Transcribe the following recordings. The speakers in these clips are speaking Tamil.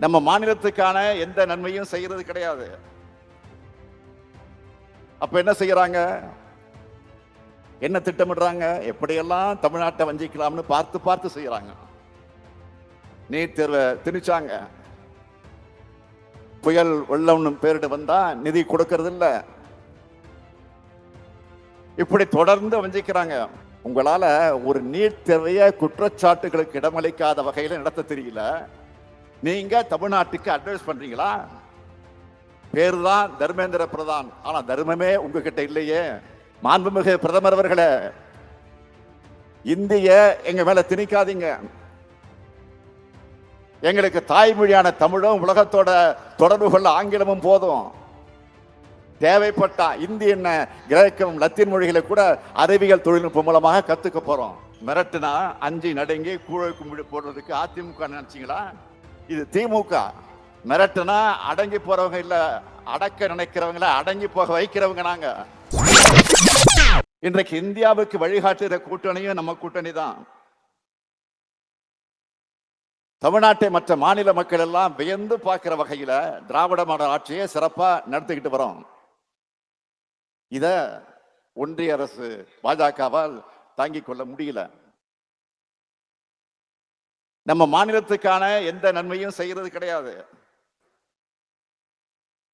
நம்ம மாநிலத்துக்கான எந்த நன்மையும் செய்யறது கிடையாது. அப்ப என்ன செய்யறாங்க? என்ன திட்டமிடுறாங்க? எப்படியெல்லாம் தமிழ்நாட்டை வஞ்சிக்கலாம்னு பார்த்து பார்த்து செய்யறாங்க. நீட் தேர்வை திணிச்சாங்க. புயல் வெள்ளம்னு பேரிட்டு வந்தா நிதி கொடுக்கறது இல்ல. இப்படி தொடர்ந்து வஞ்சிக்கிறாங்க. உங்களால ஒரு நீட் தேர்வைய குற்றச்சாட்டுகளுக்கு இடமளிக்காத வகையில் நடத்த தெரியல. நீங்க தமிழ்நாட்டுக்கு அட்வைஸ் பண்றீங்களா? பேரு தான் தர்மேந்திர பிரதான். ஆனா தர்மமே உங்ககிட்ட இல்லையே. மாண்புமிகு பிரதமர் அவர்களே இந்திய எங்க மேல திணிக்காதீங்க. எங்களுக்கு தாய்மொழியான தமிழும் உலகத்தோட தொடர்பு கொள்ள ஆங்கிலமும் போதும். தேவைப்பட்டா இந்தி என்ன கிரேக்கம் லத்தீன் மொழிகளை கூட அறிவியல் தொழில்நுட்பம் மூலமாக கத்துக்க போறோம். மிரட்டுனா அஞ்சு நடுங்கி கூழ கும்பிடு போடுறதுக்கு அதிமுக நினைச்சீங்களா? இது திமுக மிரட்டுனா அடங்கி போறவங்க இல்ல அடக்க நினைக்கிறவங்கள அடங்கி போக வைக்கிறவங்க நாங்க. இன்றைக்கு இந்தியாவுக்கு வழிகாட்டுகிற கூட்டணியும் நம்ம கூட்டணி தான். தமிழ்நாட்டை மற்ற மாநில மக்கள் எல்லாம் வியந்து பார்க்கிற வகையில திராவிட மாடல் ஆட்சியை சிறப்பா நடத்திக்கிட்டு வரோம். இத ஒன்றிய அரசு பாஜகவால் தாங்கிக் கொள்ள முடியல. நம்ம மாநிலத்துக்கான எந்த நன்மையும் செய்யறது கிடையாது.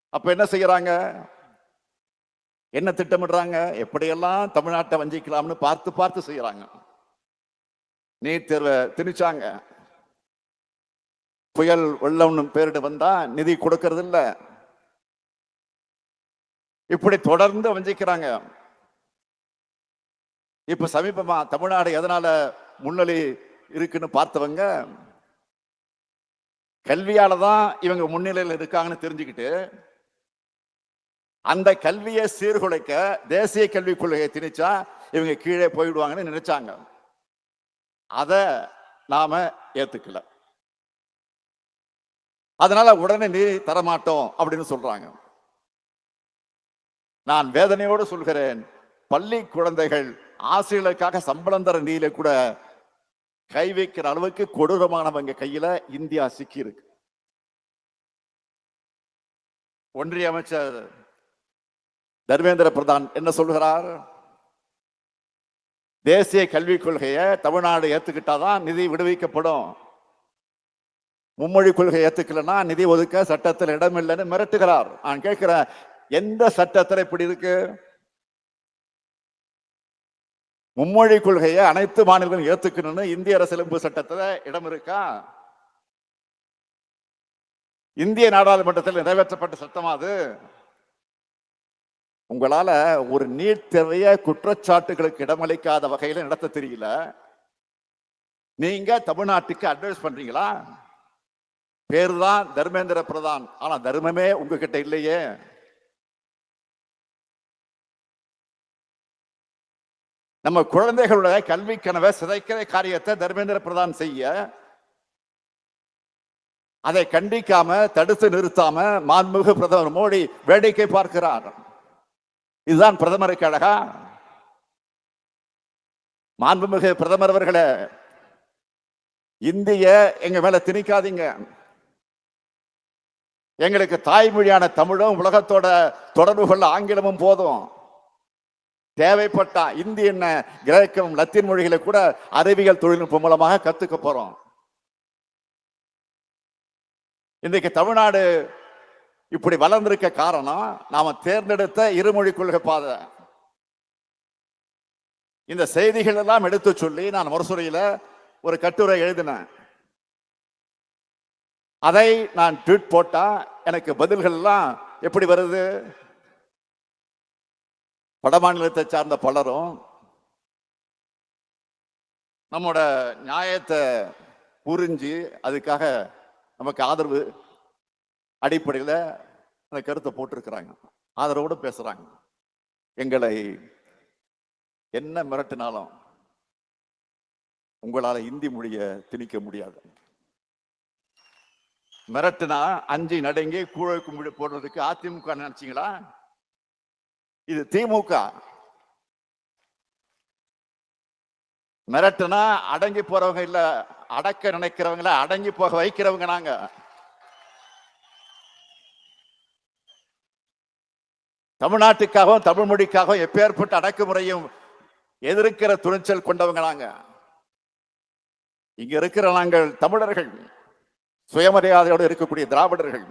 அப்ப என்ன செய்யறாங்க? என்ன திட்டமிடுறாங்க? எப்படியெல்லாம் தமிழ்நாட்டை வஞ்சிக்கலாம்னு பார்த்து பார்த்து செய்யறாங்க. நீட் தேர்வை திணிச்சாங்க. புயல் வெள்ளம்னு பேரிட்டு வந்தா நிதி கொடுக்கறது இல்ல இப்படி தொடர்ந்து வஞ்சிக்கிறாங்க. இப்ப சமீபமா தமிழ்நாடு எதனால முன்னணி இருக்குன்னு பார்த்தவங்க கல்வியால தான் இவங்க முன்னிலையில் இருக்காங்கன்னு தெரிஞ்சுக்கிட்டு அந்த கல்வியை சீர்குலைக்க தேசிய கல்விக் கொள்கையை திணிச்சா இவங்க கீழே போயிடுவாங்கன்னு நினைச்சாங்க. அதை நாம ஏத்துக்கல. அதனால உடனே நீ தரமாட்டோம் அப்படின்னு சொல்றாங்க. நான் வேதனையோடு சொல்கிறேன் பள்ளி குழந்தைகள் ஆசிரியர்களுக்காக சம்பளம் தர நீல கூட கை வைக்கிற அளவுக்கு கொடூரமானவங்க கையில இந்தியா சிக்கி இருக்கு ஒன்றிய அமைச்சர் தர்மேந்திர பிரதான் என்ன சொல்கிறார் தேசிய கல்விக் கொள்கையை தமிழ்நாடு ஏத்துக்கிட்டாதான் நிதி விடுவிக்கப்படும். மும்மொழி கொள்கை ஏத்துக்கலன்னா நிதி ஒதுக்க சட்டத்தில் இடம் இல்லைன்னு மிரட்டுகிறார். நான் கேட்கிறேன் எந்த சட்டத்தில் இப்படி இருக்கு? மும்மொழி கொள்கையை அனைத்து மாநிலங்களும் ஏத்துக்கணும்னு இந்திய அரசியலமைப்பு சட்டத்துல இடம் இருக்கா? இந்திய நாடாளுமன்றத்தில் நிறைவேற்றப்பட்ட சட்டமா அது? உங்களால ஒரு நீட் தேவைய குற்றச்சாட்டுகளுக்கு இடமளிக்காத வகையில நடத்த தெரியல. நீங்க தமிழ்நாட்டுக்கு அட்வைஸ் பண்றீங்களா? பேரு தான் தர்மேந்திர பிரதான். ஆனா தர்மமே உங்ககிட்ட இல்லையே. நம்ம குழந்தைகளுடைய கல்வி கனவை சிதைக்கிற காரியத்தை தர்மேந்திர பிரதான் செய்ய அதை கண்டிக்காம தடுத்து நிறுத்தாம மாண்புமிகு பிரதமர் மோடி வேடிக்கை பார்க்கிறார். இதுதான் பிரதமருக்கு அழகா. மாண்புமிகு பிரதமர் அவர்களே இந்திய எங்க மேல திணிக்காதீங்க. எங்களுக்கு தாய்மொழியான தமிழும் உலகத்தோட தொடர்பு கொள்ள ஆங்கிலமும் போதும். தேவைப்பட்டா இந்தி என்ன கிரேக்கம் லத்தீன் மொழிகளை கூட அறிவியல் தொழில்நுட்பம் மூலமாக கத்துக்க போறோம். இன்றைக்கு தமிழ்நாடு இப்படி வளர்ந்திருக்க காரணம் நாம தேர்ந்தெடுத்த இருமொழி கொள்கை பாதை. இந்த செய்திகள் எல்லாம் எடுத்து சொல்லி நான் முரசுரையில ஒரு கட்டுரை எழுதினேன். அதை நான் ட்வீட் போட்டா எனக்கு பதில்கள் எல்லாம் எப்படி வருது? வடமாநிலத்தை சார்ந்த பலரும் நம்மோட நியாயத்தை புரிஞ்சு அதுக்காக நமக்கு ஆதரவு அடிப்படையில் அந்த கருத்தை போட்டிருக்கிறாங்க. ஆதரவோடு பேசுகிறாங்க எங்களை என்ன மிரட்டினாலும் உங்களால் இந்தி மொழியை திணிக்க முடியாது. மிரட்டுனா அஞ்சு நடுங்கி கூழ கும்பிடு போடுறதுக்கு அதிமுக நினைச்சீங்களா? இது திமுக. மிரட்டுனா அடங்கி போறவங்க இல்ல அடக்க நினைக்கிறவங்கள அடங்கி போக வைக்கிறவங்க நாங்க. தமிழ்நாட்டுக்காகவும் தமிழ் மொழிக்காகவும் எப்பேற்பட்ட அடக்குமுறையும் எதிர்க்கிற துணிச்சல் கொண்டவங்க நாங்க. இங்க இருக்கிற நாங்கள் தமிழர்கள். சுயமரியாதையோடு இருக்கக்கூடிய திராவிடர்கள்.